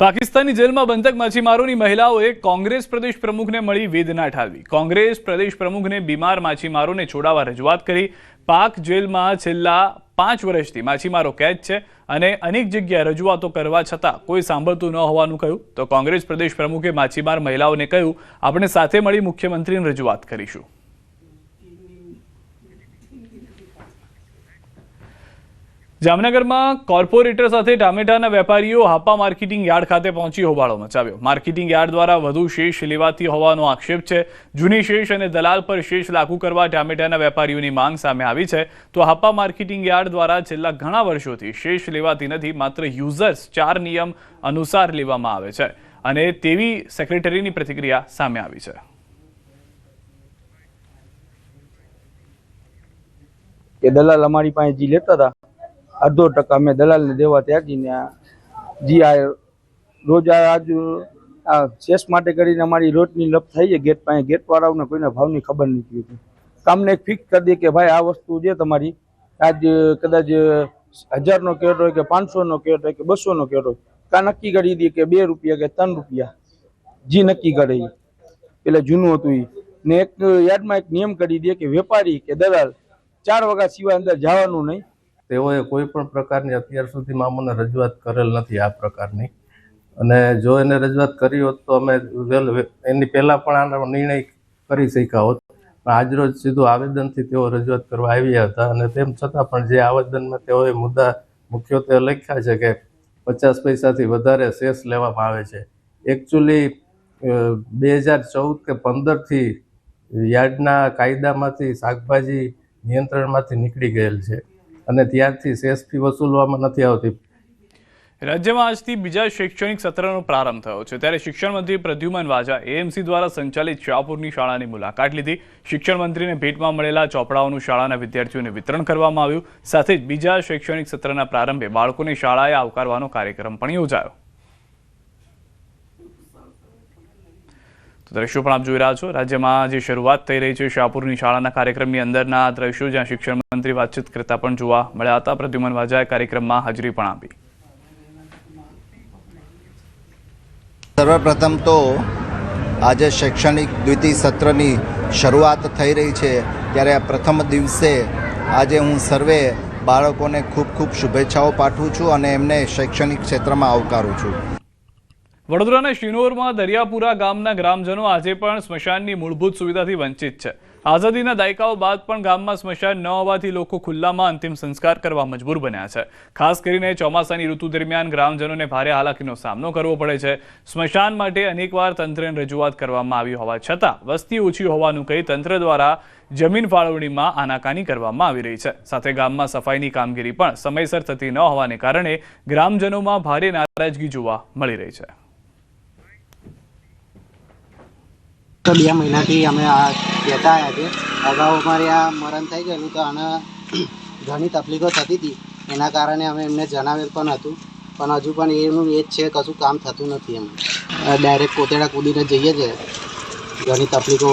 પાકિસ્તાની જેલમાં બંધક માછીમારોની મહિલાઓએ કોંગ્રેસ પ્રદેશ પ્રમુખને મળી વેદના ઠાલવી. કોંગ્રેસ પ્રદેશ પ્રમુખને બીમાર માછીમારોને છોડાવવા રજૂઆત કરી. પાક જેલમાં છેલ્લા પાંચ વર્ષથી માછીમારો કેદ છે અને અનેક જગ્યાએ રજૂઆતો કરવા છતાં કોઈ સાંભળતું ન હોવાનું કહ્યું. તો કોંગ્રેસ પ્રદેશ પ્રમુખે માછીમાર મહિલાઓને કહ્યું, આપણે સાથે મળી મુખ્યમંત્રીને રજૂઆત કરીશું. જામનગરમાં કોર્પોરેટર સાથે ટામેટાના વેપારીઓ હાપા માર્કેટિંગ યાર્ડ ખાતે પહોંચી હોબાળો મચાવ્યો. માર્કેટિંગ યાર્ડ દ્વારા વધુ શેષ લેવાતી હોવાનો આક્ષેપ છે. જૂની શેષ અને દલાલ પર શેષ લાગુ કરવા ટામેટાના વેપારીઓની માંગ સામે આવી છે. તો હાપા માર્કેટિંગ યાર્ડ દ્વારા છેલ્લા ઘણા વર્ષોથી શેષ લેવાતી નથી, માત્ર યુઝર્સ ચાર નિયમ અનુસાર લેવામાં આવે છે. અને તેવી સેક્રેટરીની પ્રતિક્રિયા સામે આવી છે. કે દલાલ અમારી પાસે જે લેતા હતા અડધો ટકા અમે દલાલને દેવા ત્યાંથી ને આ રોજ આજ આ શેષ માટે કરીને અમારી રોજની લપ થઈ છે, ગેટ પાસે ગેટવાળાઓને કોઈના ભાવની ખબર નથી હોતી. કામને ફિક્સ કરી દે કે ભાઈ આ વસ્તુ છે તમારી. આજ કદાચ હજારનો કેટ હોય કે પાંચસોનો કેટ હોય કે બસોનો કેટ હોય કા નક્કી કરી દે કે બે રૂપિયા કે ત્રણ રૂપિયા. જે નક્કી કરે એટલે જૂનું હતું એ ને એક યાદમાં એક નિયમ કરી દે કે વેપારી કે દલાલ ચાર વાગ્યા સિવાય અંદર જવાનું નહીં. તેઓએ કોઈ પણ પ્રકારની અત્યાર સુધીમાં અમને રજૂઆત કરેલ નથી આ પ્રકારની. અને જો એને રજૂઆત કરી હોત તો અમે વેલ એની પહેલાં પણ આનો નિર્ણય કરી શક્યા હોત. પણ આજરોજ સીધું આવેદનથી તેઓ રજૂઆત કરવા આવ્યા હતા અને તેમ છતાં પણ જે આવેદનમાં તેઓએ મુદ્દા મુખ્યત્વે લખ્યા છે કે પચાસ પૈસાથી વધારે શેષ લેવામાં આવે છે. એકચ્યુઅલી બે હજાર ચૌદ કે પંદરથી યાર્ડના કાયદામાંથી શાકભાજી નિયંત્રણમાંથી નીકળી ગયેલ છે. અને ત્યારથી સેસ ફી વસૂલવામાં નથી આવતી. રાજ્યમાં આજથી બીજા શૈક્ષણિક સત્રનો પ્રારંભ થયો છે. ત્યારે શિક્ષણ મંત્રી પ્રદ્યુમન વાજા એએમસી દ્વારા સંચાલિત શાહપુરની શાળાની મુલાકાત લીધી. શિક્ષણ મંત્રીને ભેટમાં મળેલા ચોપડાઓનું શાળાના વિદ્યાર્થીઓને વિતરણ કરવામાં આવ્યું. સાથે જ બીજા શૈક્ષણિક સત્રના પ્રારંભે બાળકોને શાળાએ આવકારવાનો કાર્યક્રમ પણ યોજાયો. દ્રશ્યો પણ આપ જોઈ રહ્યા છો. રાજ્યમાં જે શરૂઆત થઈ રહી છે, શાહપુરની શાળાના કાર્યક્રમની અંદરના દ્રશ્યો જ્યાં શિક્ષણ મંત્રી વાતચીત કરતા પણ જોવા મળ્યા હતા. પ્રદ્યુમન વાજાએ કાર્યક્રમમાં હાજરી પણ આપી. સર્વપ્રથમ તો આજે શૈક્ષણિક દ્વિતીય સત્રની શરૂઆત થઈ રહી છે. ત્યારે આ પ્રથમ દિવસે આજે હું સર્વે બાળકોને ખૂબ ખૂબ શુભેચ્છાઓ પાઠવું છું અને એમને શૈક્ષણિક ક્ષેત્રમાં આવકારું છું. વડોદરાના શિનોરમાં દરિયાપુરા ગામના ગ્રામજનો આજે પણ સ્મશાનની મૂળભૂત સુવિધાથી વંચિત છે. આઝાદીના દાયકાઓ બાદ પણ ગામમાં સ્મશાન ન હોવાથી લોકો ખુલ્લામાં અંતિમ સંસ્કાર કરવા મજબૂર બન્યા છે. ખાસ કરીને ચોમાસાની ઋતુ દરમિયાન ગ્રામજનોને ભારે હાલાકીનો સામનો કરવો પડે છે. સ્મશાન માટે અનેકવાર તંત્રને રજૂઆત કરવામાં આવી હોવા છતાં વસ્તી ઓછી હોવાનું કહી તંત્ર દ્વારા જમીન ફાળવણીમાં આનાકાની કરવામાં આવી રહી છે. સાથે ગામમાં સફાઈની કામગીરી પણ સમયસર થતી ન હોવાને કારણે ગ્રામજનોમાં ભારે નારાજગી જોવા મળી રહી છે. તો બે મહિનાથી અમે આ કહેતા આવ્યા છે અગાઉ અમારે આ મરણ થઈ ગયેલું તો આના ઘણી તકલીફો થતી હતી. એના કારણે અમે એમને જણાવેલ પણ હતું. પણ હજુ પણ એનું એ જ છે, કશું કામ થતું નથી એમ. ડાયરેક્ટ કોતેડા કૂદીને જઈએ છે. ઘણી તકલીફો